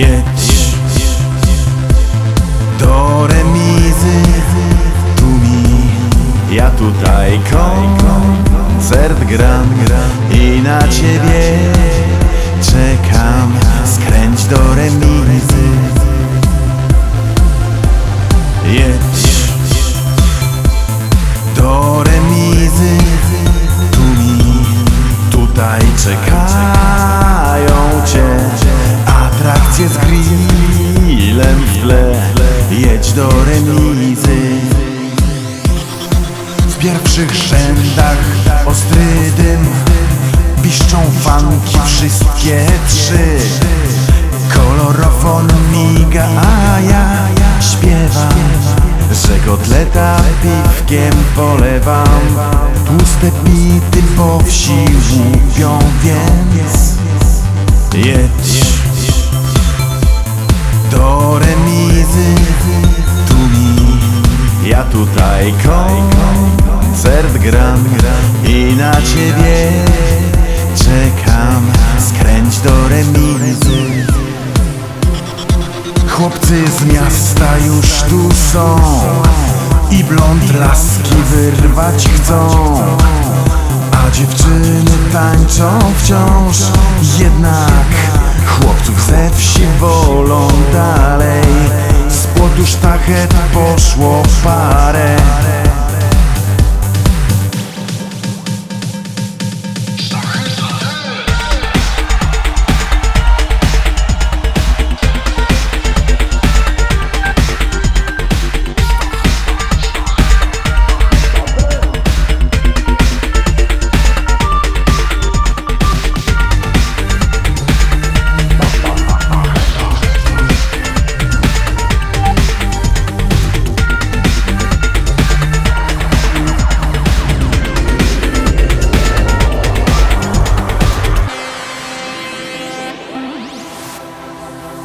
Jedź do remizy. Tu mi, ja tutaj koncert gram I na ciebie czekam W pierwszych rzędach ostry dym Piszczą fanki wszystkie trzy. Kolorowo miga, a ja śpiewam Że kotleta piwkiem polewam. Tłuste bity po wsi łupią, więc Jedź tutaj koncert gram I na ciebie czekam. Skręć do remizy. Chłopcy z miasta już tu są I blond laski wyrwać chcą. A dziewczyny tańczą wciąż Jednak chłopców ze wsi wolą dalej Z płotu sztachet poszło parę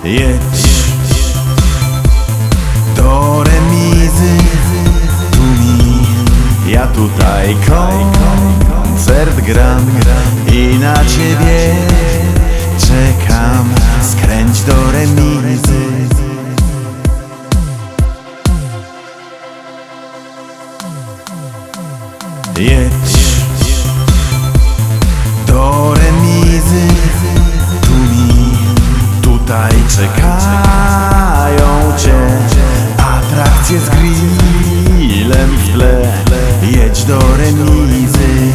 Jedź do remizy. Tu mi, ja tutaj koncert gram I na ciebie czekam. Skręć do remizy. Jedź do remizy czekają cię Atrakcje z grillem w tle. Jedź do remizy